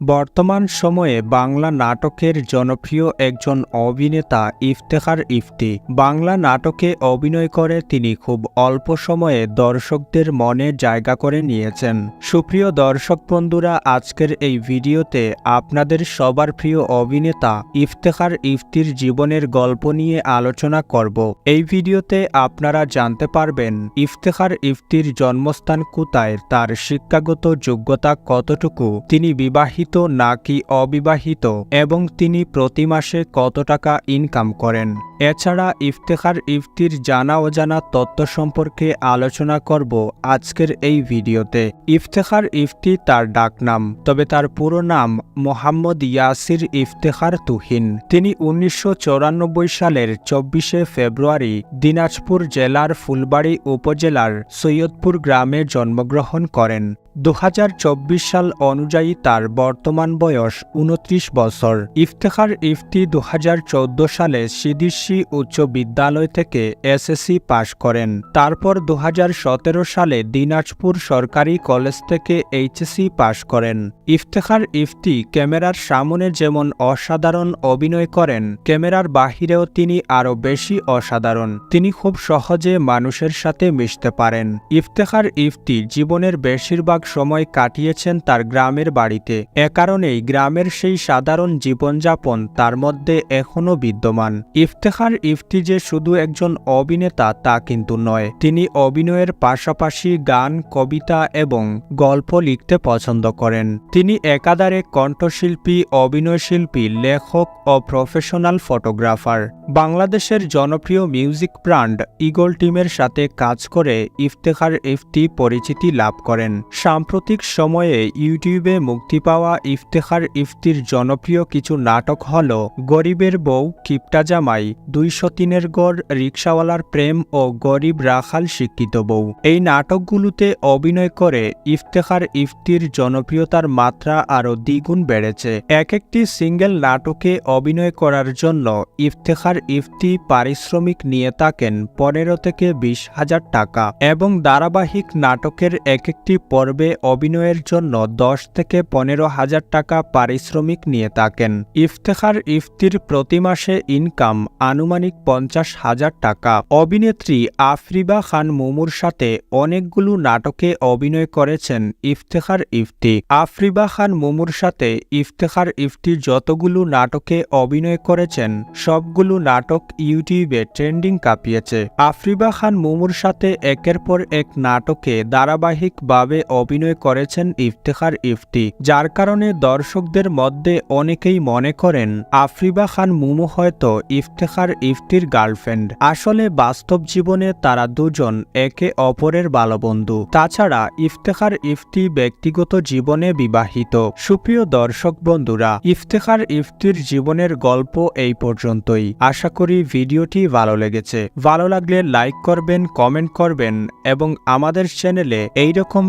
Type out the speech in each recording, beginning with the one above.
বর্তমান সময়ে বাংলা নাটকের জনপ্রিয় একজন অভিনেতা ইফতেখার ইফতি। বাংলা নাটকে অভিনয় করে তিনি খুব অল্প সময়ে দর্শকদের মনে জায়গা করে নিয়েছেন। সুপ্রিয় দর্শক বন্ধুরা, আজকের এই ভিডিওতে আপনাদের সবার প্রিয় অভিনেতা ইফতেখার ইফতির জীবনের গল্প নিয়ে আলোচনা করব। এই ভিডিওতে আপনারা জানতে পারবেন ইফতেখার ইফতির জন্মস্থান কোথায়, তার শিক্ষাগত যোগ্যতা কতটুকু, তিনি বিবাহিত নাকি অবিবাহিত এবং তিনি প্রতি মাসে কত টাকা ইনকাম করেন? এছাড়া ইফতেখার ইফতির জানা অজানা তত্ত্ব সম্পর্কে আলোচনা করব আজকের এই ভিডিওতে। ইফতেখার ইফতি তার ডাকনাম, তবে তার পুরো নাম মোহাম্মদ ইয়াসির ইফতেখার তুহিন। তিনি উনিশশো চুরানব্বই সালের চব্বিশে ফেব্রুয়ারি দিনাজপুর জেলার ফুলবাড়ি উপজেলার সৈয়দপুর গ্রামে জন্মগ্রহণ করেন। দু হাজার চব্বিশ সাল অনুযায়ী তার বর্তমান বয়স উনত্রিশ বছর। ইফতেখার ইফতি দু হাজার চৌদ্দ সালে সিদিসি উচ্চ বিদ্যালয় থেকে এসএসসি পাশ করেন। তারপর দু হাজার সতেরো সালে দিনাজপুর সরকারি কলেজ থেকে এইচএসসি পাশ করেন। ইফতেখার ইফতি ক্যামেরার সামনে যেমন অসাধারণ অভিনয় করেন, ক্যামেরার বাহিরেও তিনি আরও বেশি অসাধারণ। তিনি খুব সহজে মানুষের সাথে মিশতে পারেন। ইফতেখার ইফতি জীবনের বেশিরভাগ সময় কাটিয়েছেন তার গ্রামের বাড়িতে। এ কারণেই গ্রামের সেই সাধারণ জীবনযাপন তার মধ্যে এখনও বিদ্যমান। ইফতেখার ইফতি যে শুধু একজন অভিনেতা তা কিন্তু নয়, তিনি অভিনয়ের পাশাপাশি গান, কবিতা এবং গল্প লিখতে পছন্দ করেন। তিনি একাধারে কণ্ঠশিল্পী, অভিনয়শিল্পী, লেখক ও প্রফেশনাল ফটোগ্রাফার। বাংলাদেশের জনপ্রিয় মিউজিক ব্র্যান্ড ইগল টিমের সাথে কাজ করে ইফতেখার ইফতি পরিচিতি লাভ করেন। সাম্প্রতিক সময়ে ইউটিউবে মুক্তি পাওয়া ইফতেখার ইফতির জনপ্রিয় কিছু নাটক হল গরিবের বউ কিপটা জামাই, দুইশো তিনের গড় রিক্সাওয়ালার প্রেম ও গরিব রাখাল শিক্ষিত বউ। এই নাটকগুলোতে অভিনয় করে ইফতেখার ইফতির জনপ্রিয়তার মাত্রা আরও দ্বিগুণ বেড়েছে। এক একটি সিঙ্গেল নাটকে অভিনয় করার জন্য ইফতেখার ইফতি পারিশ্রমিক নিয়ে থাকেন পনেরো থেকে বিশ হাজার টাকা এবং ধারাবাহিক নাটকের এক একটি পর্বে অভিনয়ের জন্য দশ থেকে পনেরো হাজার টাকা পারিশ্রমিক নিয়ে থাকেন। ইফতেখার ইফতির প্রতি মাসে ইনকাম আনুমানিক পঞ্চাশ হাজার টাকা। অভিনেত্রী আফরিবা খান মুমুর সাথে অনেকগুলো নাটকে অভিনয় করেছেন ইফতেখার ইফতি। আফরিবা খান মুমুর সাথে ইফতেখার ইফতি যতগুলো নাটকে অভিনয় করেছেন, সবগুলো নাটক ইউটিউবে ট্রেন্ডিং কাঁপিয়েছে। আফরিবা খান মুমুর সাথে একের পর এক নাটকে ধারাবাহিকভাবে অভিনয় করেছেন ইফতেখার ইফতি, যার কারণে দর্শকদের মধ্যে অনেকেই মনে করেন আফরিবা খান মুমু হয়তো ইফতেখার ইফতির গার্লফ্রেন্ড। আসলে বাস্তব জীবনে তারা দুজন একে অপরের বালবন্ধু। তাছাড়া ইফতেখার ইফতি ব্যক্তিগত জীবনে বিবাহিত। সুপ্রিয় দর্শক বন্ধুরা, ইফতেখার ইফতির জীবনের গল্প এই পর্যন্তই। আশা করি ভিডিওটি ভালো লেগেছে। ভালো লাগলে লাইক করবেন, কমেন্ট করবেন এবং আমাদের চ্যানেলে এইরকম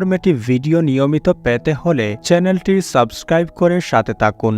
ইনফরমেটিভ ভিডিও নিয়মিত পেতে হলে চ্যানেলটি সাবস্ক্রাইব করে সাথে থাকুন।